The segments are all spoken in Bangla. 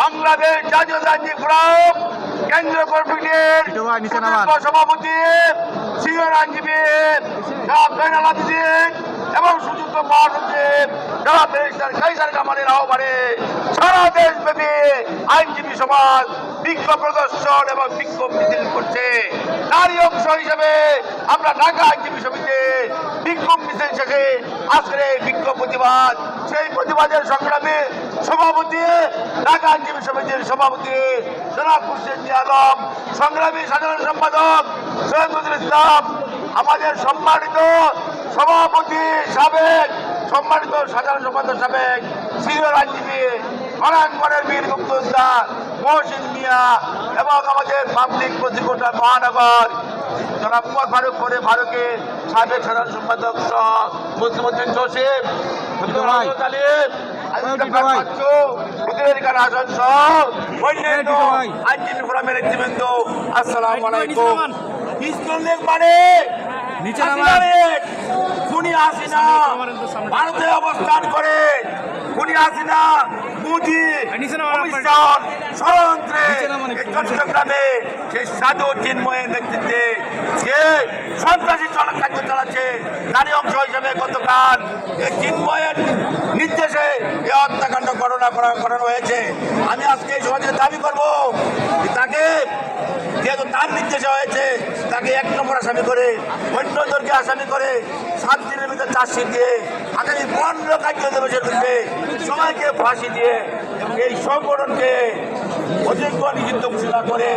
বাংলাদেশ জাতীয়তান্ত্রিক ফোরাম কেন্দ্রীয় কমিটির নামান। সভাপতি সিনিয়র আইনজীবী এবং সুযুক্ত মহাসচিব জনাব ব্যারিস্টার কাইসার কামালের আহ্বানে সারা দেশব্যাপী আইনজীবী সমাজ বিক্ষোভ প্রদর্শন এবং বিক্ষোভ মিছিল করছে নারী অংশ হিসেবে আমরা ঢাকা আইনজীবী সমিতি বিক্ষোভ মিছিল শেষে আজকের এই বিক্ষোভ প্রতিবাদ সেই প্রতিবাদের সংগ্রামে সভাপতি ঢাকা আইনজীবী সমিতির সভাপতি জনাব খুরশেদ আলম সংগ্রামী সাধারণ সম্পাদক সৈয়দুল ইসলাম, আমাদের সম্মানিত সভাপতি সাবেক, সম্মানিত সাধারণ সম্পাদক সাবেক সিনিয়র আইনজীবী হরাঙ্গনের বীর মুক্তদা মহসিন মিয়া এবং আমাদের পাবলিক প্রতিকোটা মহানগর জনাব উমর ফারুক করে ফারুকের সাবেক সাধারণ সম্পাদক মুসলিমুদ্দিন জোসেফ আসসালামু আলাইকুম। মানে খুনি হাসিনা। ভারতে অবস্থান করে। খুনি হাসিনা মোদি। কমিশন ষড়যন্ত্রে চট্টগ্রামে সেই সাধু চিন্ময়ের নেতৃত্বে সন্ত্রাসী কার্য চালাচ্ছে। নারী অংশ হিসেবে গতকাল এই চিন্ময়ের নির্দেশে এই হত্যাকাণ্ড ঘটনা করা করানো হয়েছে। আমি আজকে এই সমাজে দাবি করব তাকে যেহেতু তার নির্দেশে হয়েছে, তাকে এক নম্বর আসামি করে অন্যদেরকে আসামি করে সাত দিনের ভিতরে চার্জশিট দিয়ে আগামী পনেরো কার্য দিবসের সবাইকে ফাঁসি দিয়ে এই সংগঠনকে নিযুক্ত ঘোষণা করে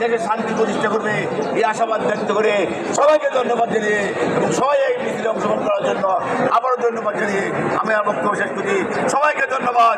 দেশে শান্তি প্রতিষ্ঠা করবে এই আশাবাদ ব্যক্ত করে সবাইকে ধন্যবাদ জানিয়ে এবং সবাই এই মিছিলে অংশগ্রহণ করার জন্য আবারও ধন্যবাদ জানিয়ে আমি আমার বক্তব্য শেষ করি সবাইকে ধন্যবাদ।